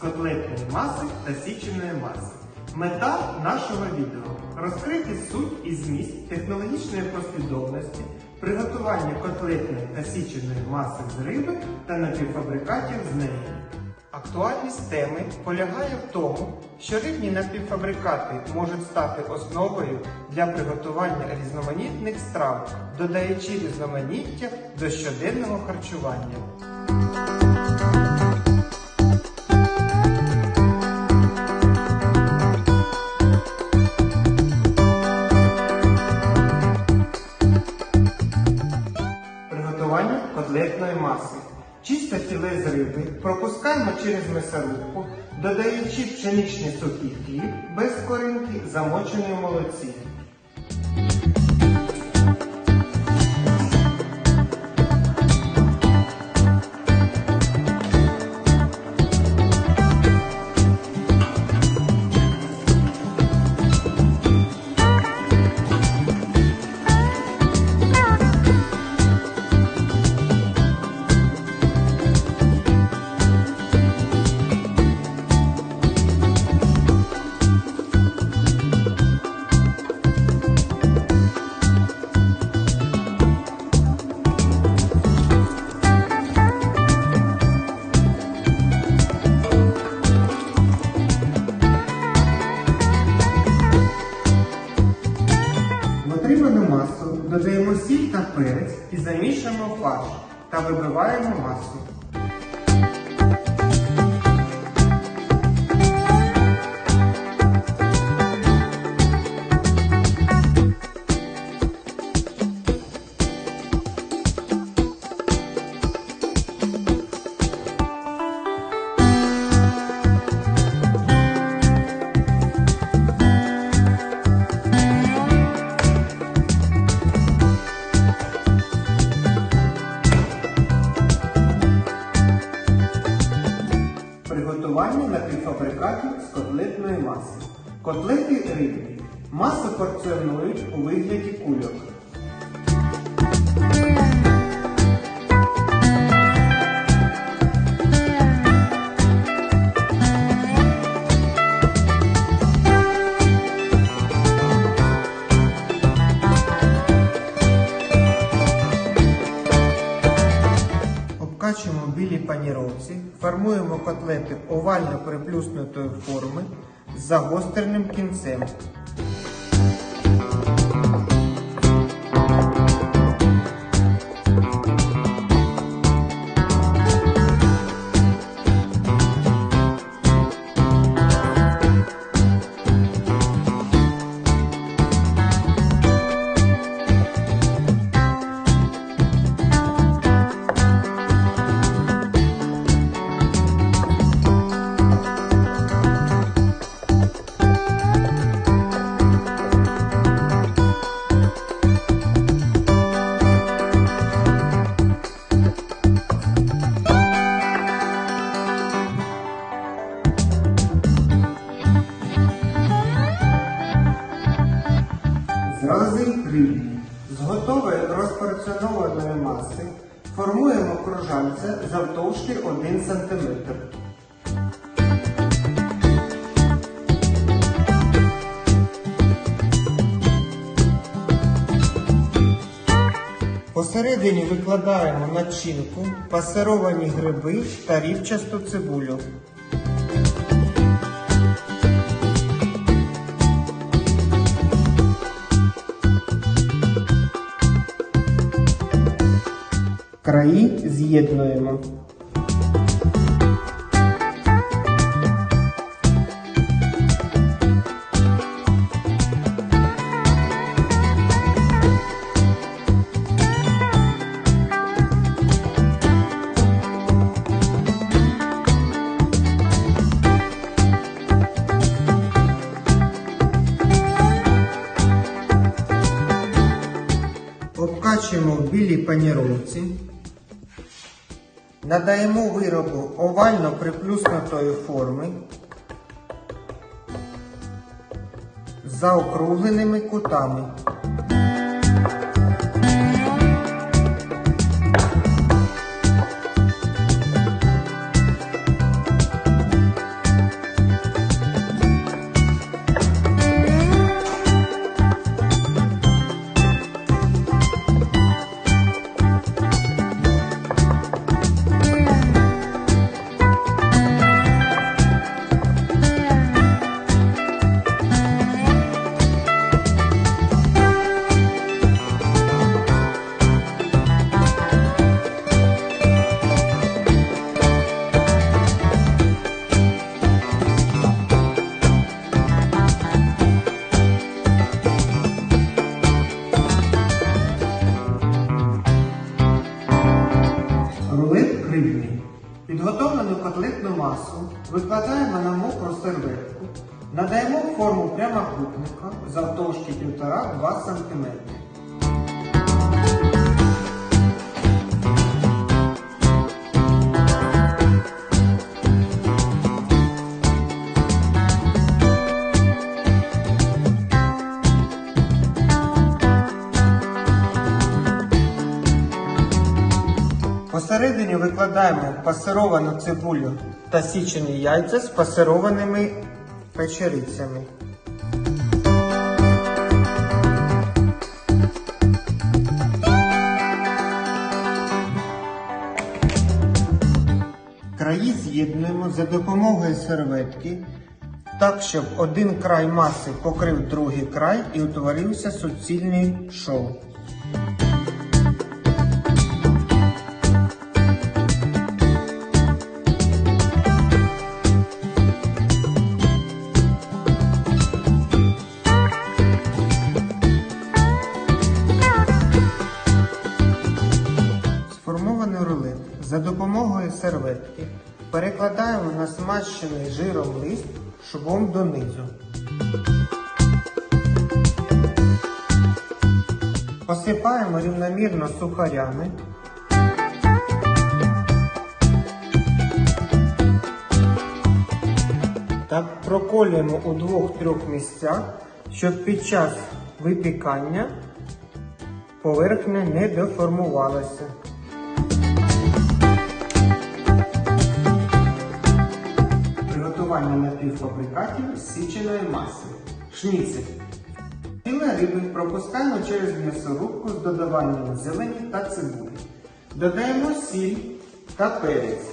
котлетної маси та січеної маси. Мета нашого відео розкрити суть і зміст технологічної послідовності приготування котлетної та січеної маси з риби та напівфабрикатів з неї. Актуальність теми полягає в тому, що рибні напівфабрикати можуть стати основою для приготування різноманітних страв, додаючи різноманіття до щоденного харчування. Чисте філе з риби пропускаємо через м'ясорубку, додаючи пшеничний сухий хліб без коринки, замочений у молоці. Замішуємо в фарш та вибиваємо масу. Котлети рибні. Масу порціонують у вигляді кульок. Обкачуємо білі паніровці, формуємо котлети овально приплюснутої форми загостреним кінцем. Зрази рибні. З готової розпорціонованої маси формуємо кружальце завтовшки 1 см. Посередині викладаємо начинку, пасировані гриби та рівчасту цибулю. Краї з'єднуємо. Обкачуємо в білій паніровці. Надаємо виробу овально приплюснутої форми з заокругленими кутами. Надаємо форму прямокутника завтовшки 1,5-2 см. Посередині викладаємо пасировану цибулю та січені яйця з пасированими печерицями. Краї з'єднуємо за допомогою серветки так, щоб один край маси покрив другий край і утворився суцільний шов. На жиром лист швом донизу. Посипаємо рівномірно сухарями. та проколюємо у двох-трьох місцях, щоб під час випікання поверхня не деформувалася. Приготування напівфабрикатів січеної маси. Шніцель. Філе риби пропускаємо через м'ясорубку з додаванням зелені та цибулі. Додаємо сіль та перець.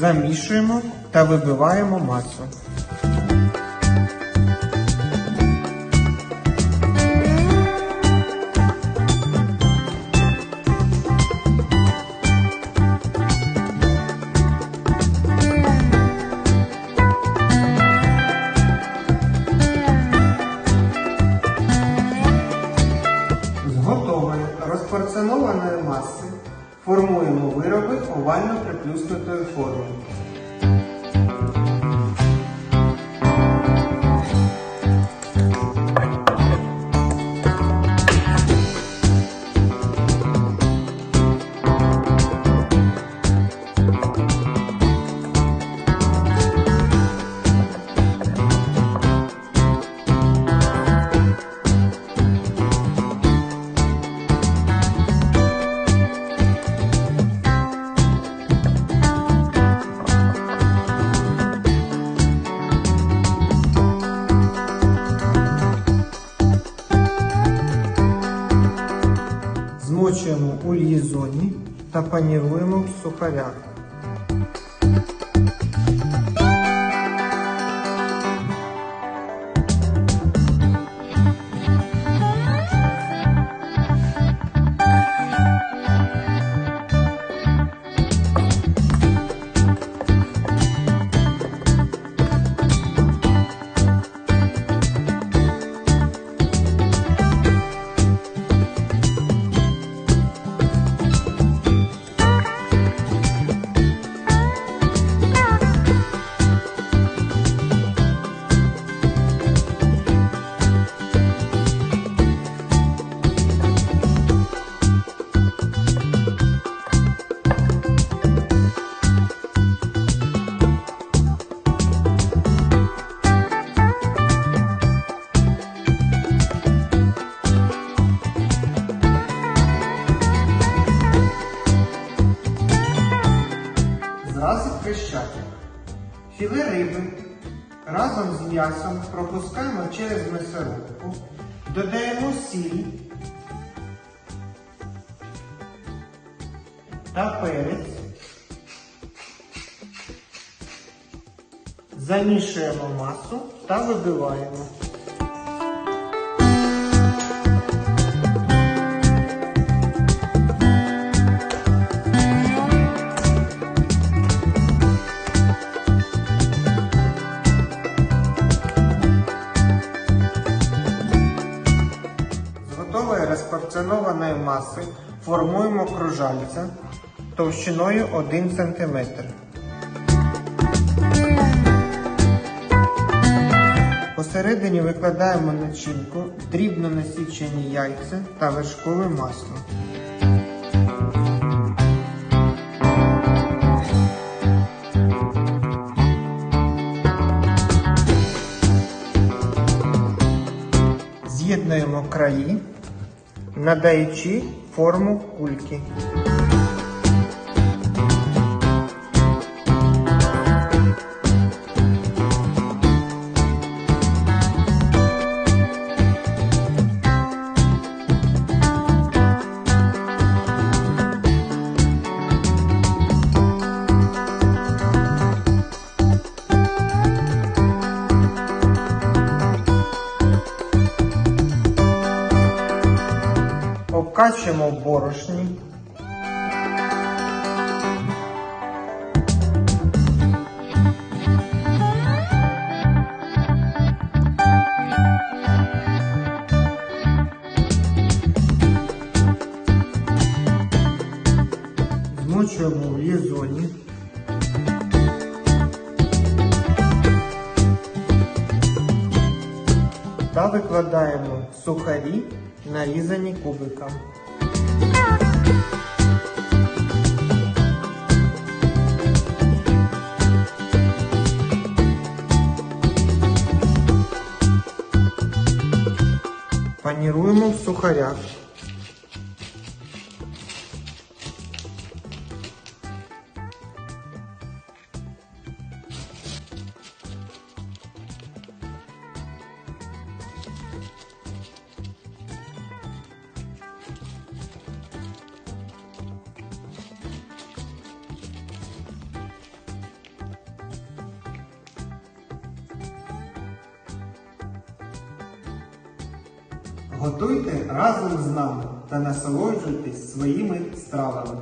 Замішуємо та вибиваємо масу. Приплюснутої форми. Та паніруємо сухарях. Зрази хрещатик. Філе риби разом з м'ясом пропускаємо через м'ясорубку, додаємо сіль та перець, замішуємо масу та вибиваємо. Товщиною 1 см. Посередині викладаємо начинку, дрібно насічені яйця та вершкове масло. З'єднуємо краї, надаючи форму кульки. Обкачуємо в борошні. Змочуємо в лізоні. Та викладаємо сухарі, нарізані кубиками. Паніруємо в сухарях. Готуйте разом з нами та насолоджуйтесь своїми стравами.